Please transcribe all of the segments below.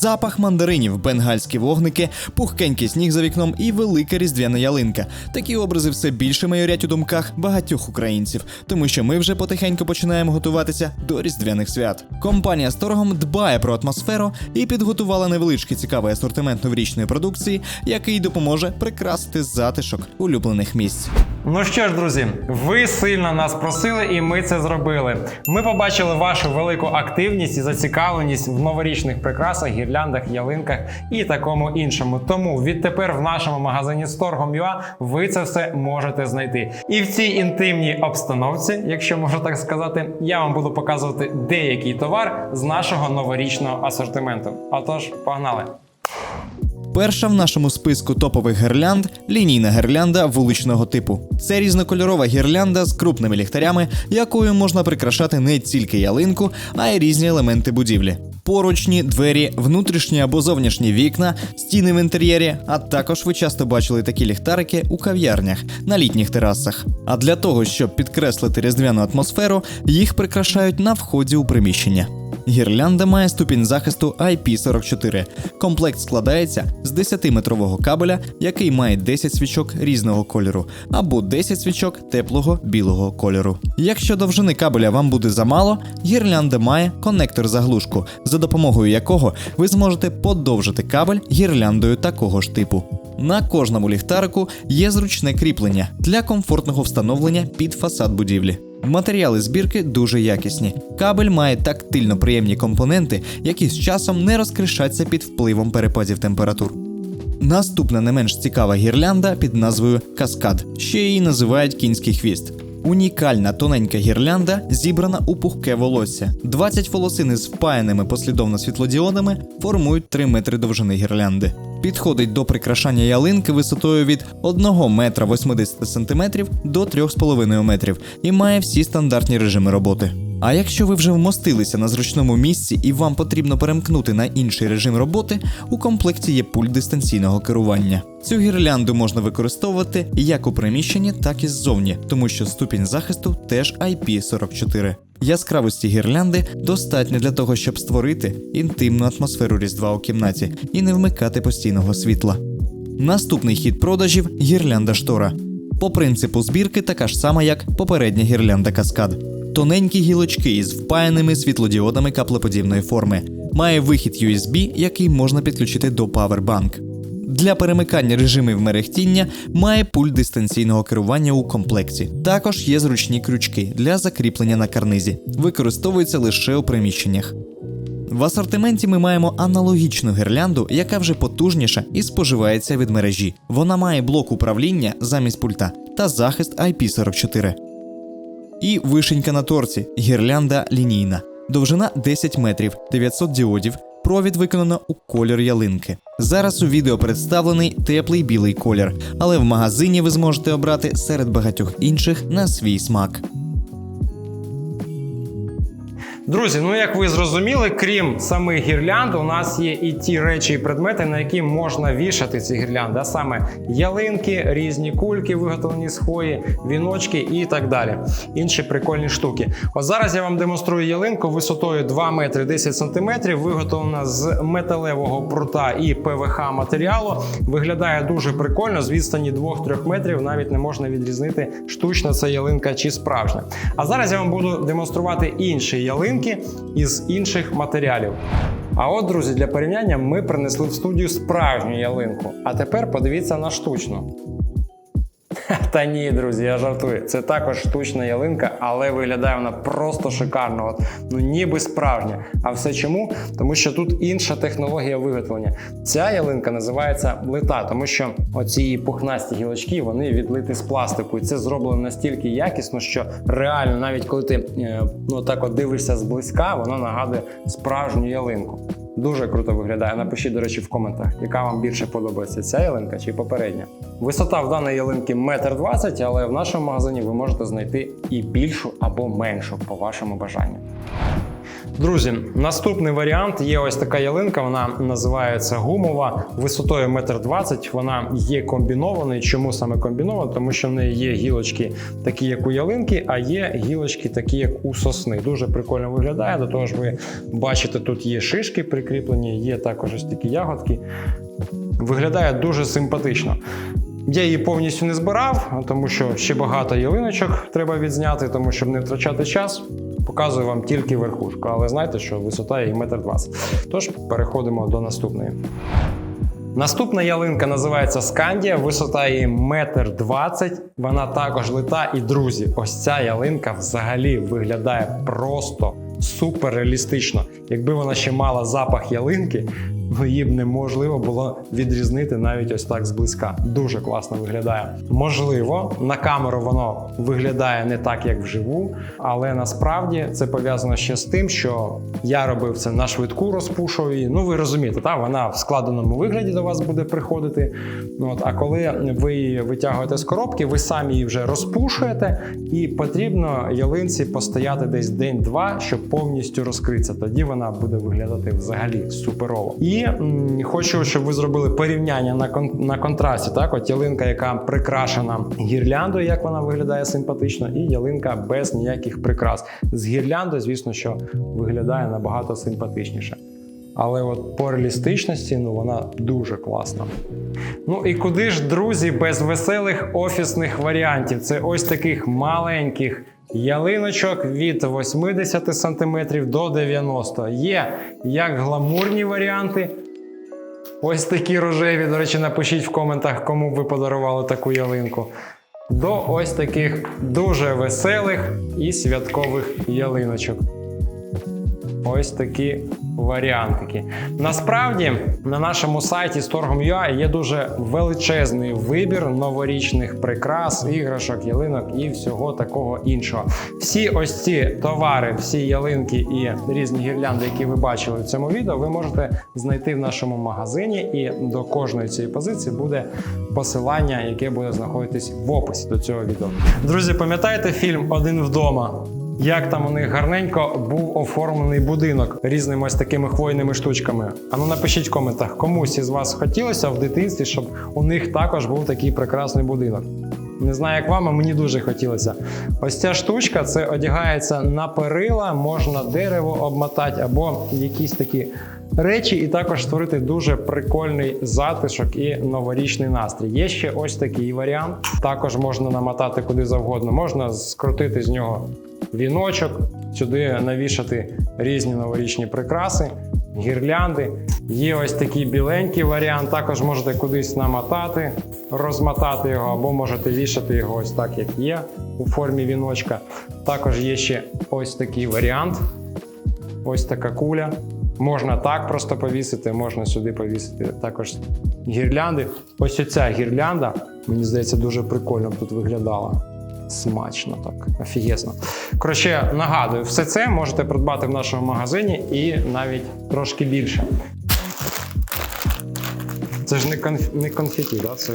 Запах мандаринів, бенгальські вогники, пухкенький сніг за вікном і велика різдвяна ялинка. Такі образи все більше майорять у думках багатьох українців, тому що ми вже потихеньку починаємо готуватися до різдвяних свят. Компанія з торгом дбає про атмосферу і підготувала невеличкий цікавий асортимент новорічної продукції, який допоможе прикрасити затишок улюблених місць. Ну що ж, друзі, ви сильно нас просили, і ми це зробили. Ми побачили вашу велику активність і зацікавленість в новорічних прикрасах, гірляндах, ялинках і такому іншому. Тому відтепер в нашому магазині Storgom.ua ви це все можете знайти. І в цій інтимній обстановці, якщо можна так сказати, я вам буду показувати деякий товар з нашого новорічного асортименту. Отож, погнали! Перша в нашому списку топових гірлянд лінійна гірлянда вуличного типу. Це різнокольорова гірлянда з крупними ліхтарями, якою можна прикрашати не тільки ялинку, а й різні елементи будівлі. Поручні, двері, внутрішні або зовнішні вікна, стіни в інтер'єрі, а також ви часто бачили такі ліхтарики у кав'ярнях на літніх терасах. А для того, щоб підкреслити різдвяну атмосферу, їх прикрашають на вході у приміщення. Гірлянда має ступінь захисту IP44. Комплект складається з 10-метрового кабеля, який має 10 свічок різного кольору, або 10 свічок теплого білого кольору. Якщо довжини кабеля вам буде замало, гірлянда має конектор заглушку, за допомогою якого ви зможете подовжити кабель гірляндою такого ж типу. На кожному ліхтарику є зручне кріплення для комфортного встановлення під фасад будівлі. Матеріали збірки дуже якісні. Кабель має тактильно приємні компоненти, які з часом не розкришаться під впливом перепадів температур. Наступна не менш цікава гірлянда під назвою Каскад, ще її називають кінський хвіст. Унікальна тоненька гірлянда зібрана у пухке волосся. 20 волосин із впаяними послідовно світлодіодами формують 3 метри довжини гірлянди. Підходить до прикрашання ялинки висотою від 1 метра 80 сантиметрів до 3,5 метрів і має всі стандартні режими роботи. А якщо ви вже вмостилися на зручному місці і вам потрібно перемкнути на інший режим роботи, у комплекті є пульт дистанційного керування. Цю гірлянду можна використовувати як у приміщенні, так і ззовні, тому що ступінь захисту теж IP44. Яскравості гірлянди достатньо для того, щоб створити інтимну атмосферу різдва у кімнаті і не вмикати постійного світла. Наступний хід продажів гірлянда штора. По принципу збірки така ж сама, як попередня гірлянда каскад. Тоненькі гілочки із впаяними світлодіодами каплеподібної форми. Має вихід USB, який можна підключити до Powerbank. Для перемикання режимів мерехтіння має пульт дистанційного керування у комплекті. Також є зручні крючки для закріплення на карнизі. Використовується лише у приміщеннях. В асортименті ми маємо аналогічну гірлянду, яка вже потужніша і споживається від мережі. Вона має блок управління замість пульта та захист IP44. І вишенька на торці гірлянда лінійна. Довжина 10 метрів, 900 діодів. Провід виконано у колір ялинки. Зараз у відео представлений теплий білий колір, але в магазині ви зможете обрати серед багатьох інших на свій смак. Друзі, ну як ви зрозуміли, крім самих гірлянд, у нас є і ті речі і предмети, на які можна вішати ці гірлянди, а саме ялинки, різні кульки, виготовлені з хвої, віночки і так далі. Інші прикольні штуки. От зараз я вам демонструю ялинку висотою 2 метри 10 сантиметрів, виготовлена з металевого прута і ПВХ матеріалу. Виглядає дуже прикольно. З відстані 2-3 метрів навіть не можна відрізнити, штучна це ялинка чи справжня. А зараз я вам буду демонструвати інші ялинки із інших матеріалів. А от, друзі, для порівняння ми принесли в студію справжню ялинку. А тепер подивіться на штучну. Та ні, друзі, я жартую. Це також штучна ялинка, але виглядає вона просто шикарно. От, ну ніби справжня. А все чому? Тому що тут інша технологія виготовлення. Ця ялинка називається лита, тому що оці пухнасті гілочки вони відлиті з пластику. І це зроблено настільки якісно, що реально, навіть коли ти е, ну так от дивишся зблизька, воно нагадує справжню ялинку. Дуже круто виглядає. Напишіть, до речі, в коментах, яка вам більше подобається ця ялинка чи попередня. Висота в даної ялинки 1,20 м, але в нашому магазині ви можете знайти і більшу або меншу по вашому бажанню. Друзі, наступний варіант є ось така ялинка. Вона називається гумова висотою 1,20 м. Вона є комбінованою. Чому саме комбінована? Тому що в неї є гілочки, такі як у ялинки, а є гілочки, такі як у сосни. Дуже прикольно виглядає. До того ж, ви бачите, тут є шишки прикріплені, є також ось такі ягодки. Виглядає дуже симпатично. Я її повністю не збирав, тому що ще багато ялиночок треба відзняти, тому щоб не втрачати час. Показую вам тільки верхушку, але знайте, що висота її 1,20 м. Тож переходимо до наступної. Наступна ялинка називається Скандія, висота її 1,20 м. Вона також лита. І друзі, ось ця ялинка взагалі виглядає просто супер реалістично. Якби вона ще мала запах ялинки, ну її б неможливо було відрізнити навіть ось так зблизька. Дуже класно виглядає. Можливо, на камеру воно виглядає не так, як вживу, але насправді це пов'язано ще з тим, що я робив це на швидку, розпушував її. Ну ви розумієте, та вона в складеному вигляді до вас буде приходити. От, а коли ви її витягуєте з коробки, ви самі її вже розпушуєте, і потрібно ялинці постояти десь день-два, щоб повністю розкритися. Тоді вона буде виглядати взагалі суперово. І хочу, щоб ви зробили порівняння на кон- на контрасті. Так, от ялинка, яка прикрашена гірляндою, як вона виглядає симпатично, і ялинка без ніяких прикрас. З гірляндою, звісно, що виглядає набагато симпатичніше. Але от по реалістичності ну вона дуже класна. Ну і куди ж, друзі, без веселих офісних варіантів? Це ось таких маленьких ялиночок від 80 см до 90 Є як гламурні варіанти. Ось такі рожеві. До речі, напишіть в коментах, кому б ви подарували таку ялинку. До ось таких дуже веселих і святкових ялиночок. Ось такі варіантики. Насправді на нашому сайті Storgom.ua є дуже величезний вибір новорічних прикрас, іграшок, ялинок і всього такого іншого. Всі ось ці товари, всі ялинки і різні гірлянди, які ви бачили в цьому відео, ви можете знайти в нашому магазині, і до кожної цієї позиції буде посилання, яке буде знаходитись в описі до цього відео. Друзі, пам'ятаєте фільм Один вдома? Як там у них гарненько був оформлений будинок різними ось такими хвойними штучками. А ну напишіть в коментах, комусь із вас хотілося в дитинстві, щоб у них також був такий прекрасний будинок. Не знаю, як вам, а мені дуже хотілося. Ось ця штучка це одягається на перила, можна дерево обмотати або якісь такі речі, і також створити дуже прикольний затишок і новорічний настрій. Є ще ось такий варіант. Також можна намотати куди завгодно. Можна скрутити з нього віночок, сюди навішати різні новорічні прикраси, гірлянди. Є ось такий біленький варіант. Також можете кудись намотати, розмотати його, або можете вішати його ось так, як є, у формі віночка. Також є ще ось такий варіант. Ось така куля. Можна так просто повісити, можна сюди повісити також гірлянди. Ось оця гірлянда, мені здається, дуже прикольно тут виглядала. Смачно так, офігезно. Коротше, нагадую, все це можете придбати в нашому магазині і навіть трошки більше. Це ж не, конф... не конфеті, да? це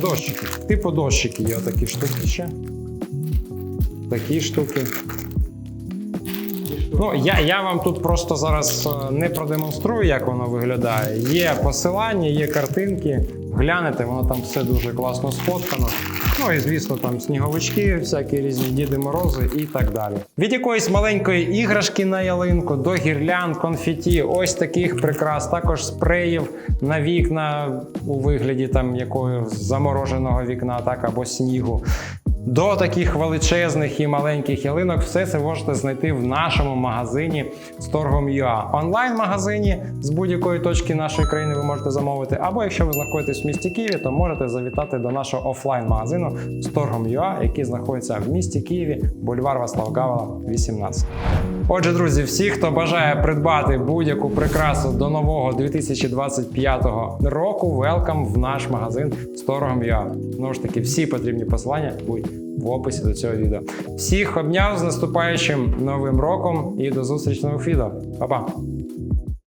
дощики. Типу дощики є такі штуки ще. Такі штуки. Ну, я, я вам тут просто зараз е, не продемонструю, як воно виглядає. Є посилання, є картинки. Глянете, воно там все дуже класно сфоткано. Ну і звісно, там сніговички, всякі різні Діди Морози і так далі. Від якоїсь маленької іграшки на ялинку до гірлян, конфеті, ось таких прикрас, також спреїв на вікна у вигляді там якогось замороженого вікна, так або снігу. До таких величезних і маленьких ялинок все це можете знайти в нашому магазині Storgom.ua. Онлайн-магазині з будь-якої точки нашої країни ви можете замовити. Або якщо ви знаходитесь в місті Києві, то можете завітати до нашого офлайн-магазину Storgom.ua, який знаходиться в місті Києві, бульвар Васлав Гавела, 18. Отже, друзі, всі, хто бажає придбати будь-яку прикрасу до нового 2025 року, велкам в наш магазин Storgom.ua. Знову ж таки, всі потрібні посилання будуть в описі до цього відео. Всіх обняв з наступаючим новим роком і до зустрічного відео. Па-па!